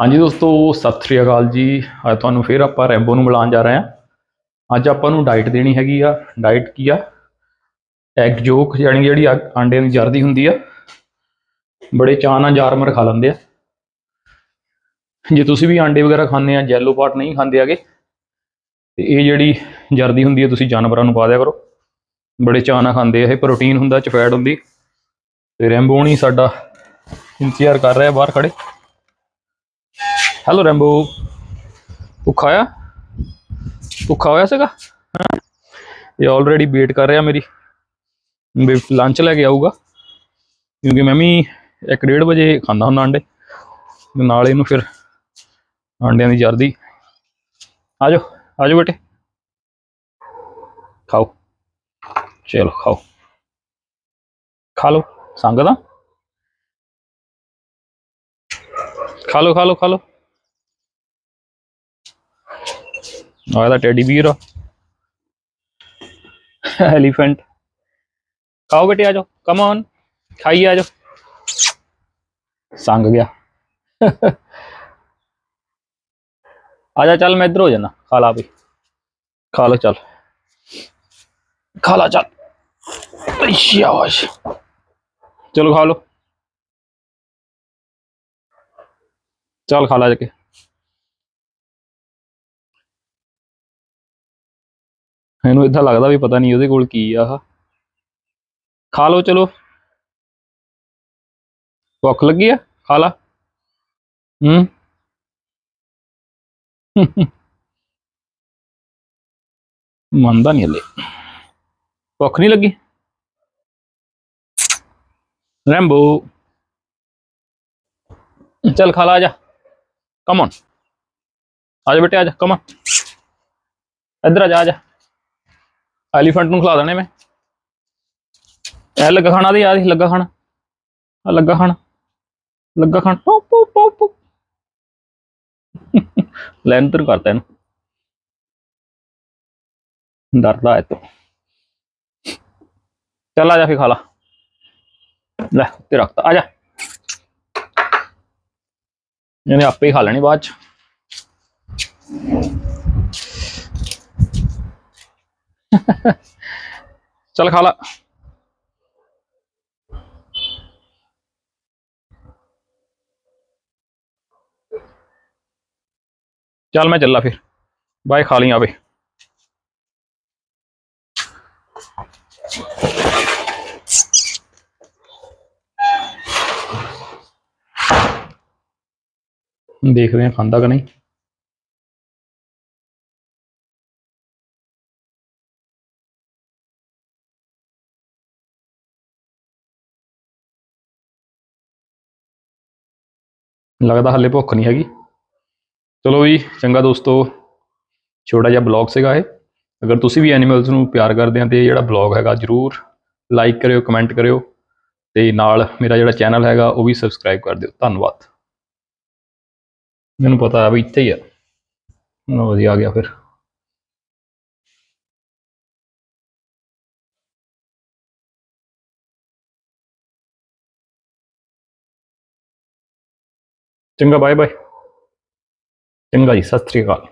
ਹਾਂਜੀ ਦੋਸਤੋ, ਸਤਿ ਸ੍ਰੀ ਅਕਾਲ ਜੀ। ਅੱਜ ਤੁਹਾਨੂੰ ਫਿਰ ਆਪਾਂ ਰੈਂਬੋ ਨੂੰ ਮਿਲਾਉਣ ਜਾ ਰਹੇ ਹਾਂ। ਅੱਜ ਆਪਾਂ ਨੂੰ ਡਾਈਟ ਦੇਣੀ ਹੈਗੀ ਆ। ਡਾਈਟ ਕੀ ਆ? ਐਗ ਜੋਕ, ਯਾਨੀ ਜਿਹੜੀ ਆ- ਆਂਡਿਆਂ ਦੀ ਜਰਦੀ ਹੁੰਦੀ ਆ। ਬੜੇ ਚਾਅ ਨਾਲ ਜਾਰਮਰ ਖਾ ਲੈਂਦੇ ਆ। ਜੇ ਤੁਸੀਂ ਵੀ ਆਂਡੇ ਵਗੈਰਾ ਖਾਂਦੇ ਆ ਜੈਲੋ ਪਾਟ ਨਹੀਂ ਖਾਂਦੇ ਹੈਗੇ, ਤੇ ਇਹ ਜਿਹੜੀ ਜਰਦੀ ਹੁੰਦੀ ਹੈ ਤੁਸੀਂ ਜਾਨਵਰਾਂ ਨੂੰ ਪਾ ਦਿਆ ਕਰੋ। ਬੜੇ ਚਾਅ ਨਾਲ ਖਾਂਦੇ ਆ। ਇਹ ਪ੍ਰੋਟੀਨ ਹੁੰਦਾ, ਚਫੈਟ ਹੁੰਦੀ। ਤੇ ਰੈਂਬੋ ਨਹੀਂ ਸਾਡਾ ਇੰਤਜ਼ਾਰ ਕਰ ਰਿਹਾ ਬਾਹਰ ਖੜੇ ਹੈਲੋ ਰੈਂਬੋ ਭੁੱਖਾ ਆ ਭੁੱਖਾ ਹੋਇਆ ਸੀਗਾ? ਹੈਂ? ਇਹ ਆਲਰੇਡੀ ਵੇਟ ਕਰ ਰਿਹਾ ਮੇਰੀ। ਲੰਚ ਲੈ ਕੇ ਆਊਗਾ। ਕਿਉਂਕਿ ਮੈਂ ਵੀ 1:30 ਵਜੇ ਖਾਂਦਾ ਹੁੰਦਾ ਅੰਡੇ। ਤੇ ਨਾਲ ਇਹਨੂੰ ਫਿਰ ਅੰਡਿਆਂ ਦੀ ਜਰਦੀ। ਆ ਜਾਓ ਆ ਜਾਓ ਬੇਟੇ। ਖਾਓ। ਚਲੋ, ਖਾਓ। ਖਾ ਲਓ। ਸੰਗਦਾ ਖਾ ਲਓ ਖਾ ਲਓ ਖਾ ਲਓ। ਆ ਇਹਦਾ ਟੈਡੀ ਬੀਰ ਆ ਐਲੀਫੈਂਟ ਖਾਓ ਬੇਟੇ ਆ ਜਾਓ ਕਮ ਔਨ ਖਾਈ ਆ ਜਾਓ ਸੰਗ ਗਿਆ ਆ ਜਾ ਚੱਲ ਮੈਂ ਇੱਧਰ ਹੋ ਜਾਣਾ ਖਾ ਲਾ ਬਈ ਖਾ ਲਓ ਚੱਲ ਖਾ ਲਾ ਚੱਲ ਸ਼ਾਬਾਸ਼ ਚਲੋ ਖਾ ਲਓ ਚੱਲ ਖਾ ਲਾ ਜਾ ਕੇ ਇਹਨੂੰ ਇਦਾਂ ਲੱਗਦਾ ਵੀ ਪਤਾ ਨਹੀਂ ਉਹਦੇ ਕੋਲ ਕੀ ਆ ਆਹ। ਖਾ ਲਓ, ਚਲੋ। ਭੁੱਖ ਲੱਗੀ ਆ? ਖਾ ਲਾ। ਹੂੰ। ਮੰਨਦਾ ਨਹੀਂ ਹਲੇ। ਭੁੱਖ ਨਹੀਂ ਲੱਗੀ? ਰੈਂਬੋ। ਚੱਲ ਖਾ ਲਾ ਜਾ। ਕਮ ਔਨ ਆ ਜਾ ਬੇਟੇ, ਆ ਜਾ। ਕਮ ਔਨ ਇੱਧਰ ਆ ਜਾ ਆ ਜਾ। ਐਲੀਫੈਂਟ ਨੂੰ ਖਿਲਾ ਦੇਣੇ ਮੈਂ। ਇਹ ਲੱਗਾ ਖਾਣਾ ਦੀ ਆ ਦੀ ਲੱਗਾ ਖਾਣਾ। ਆ ਲੱਗਾ ਖਾਣਾ। ਲੱਗਾ ਖਾਣ। ਪੋ ਪੋ ਪੋ ਪੋ। ਲੈਂਟਰ ਕਰਤਾ ਇਹਨੂੰ। ਡਰਦਾ ਹੈ ਤੋ। ਚੱਲ ਆ ਜਾ ਫੇ ਖਾ ਲਾ। ਲੈ ਤੇ ਰੱਖਤਾ। ਆ ਜਾ। ਇਹਨੇ ਆਪੇ ਹੀ ਖਾ ਲੈਣੀ ਬਾਅਦ ਚ। ਚੱਲ ਖਾ ਲਾ ਚੱਲ ਮੈਂ ਚੱਲਾ ਫਿਰ ਬਾਏ ਖਾ ਲਈ ਆਵੇ ਦੇਖਦੇ ਹਾਂ ਖਾਂਦਾ ਕਿ ਨਹੀਂ ਲੱਗਦਾ ਹੱਲੇ ਭੁੱਖ ਨਹੀਂ ਹੈਗੀ। ਚਲੋ ਜੀ ਚੰਗਾ ਦੋਸਤੋ, ਛੋਟਾ ਜਿਹਾ ਬਲੌਗ ਸੀਗਾ ਇਹ। ਅਗਰ ਤੁਸੀਂ ਵੀ ਐਨੀਮਲਸ ਨੂੰ ਪਿਆਰ ਕਰਦੇ ਆ ਤੇ ਇਹ ਜਿਹੜਾ ਬਲੌਗ ਹੈਗਾ, ਜਰੂਰ ਲਾਈਕ ਕਰਿਓ ਕਮੈਂਟ ਕਰਿਓ ਤੇ ਨਾਲ ਮੇਰਾ ਜਿਹੜਾ ਚੈਨਲ ਹੈਗਾ, ਉਹ ਵੀ ਸਬਸਕ੍ਰਾਈਬ ਕਰ ਦਿਓ। ਧੰਨਵਾਦ। ਮੈਨੂੰ ਪਤਾ ਹੈ ਵੀ ਇੱਥੇ ਹੀ ਆ। ਲਓ ਵਧੀਆ ਆ ਗਿਆ ਫਿਰ। ਚੰਗਾ ਬਾਏ ਬਾਏ ਚੰਗਾ ਜੀ ਸਤਿ ਸ੍ਰੀ ਅਕਾਲ।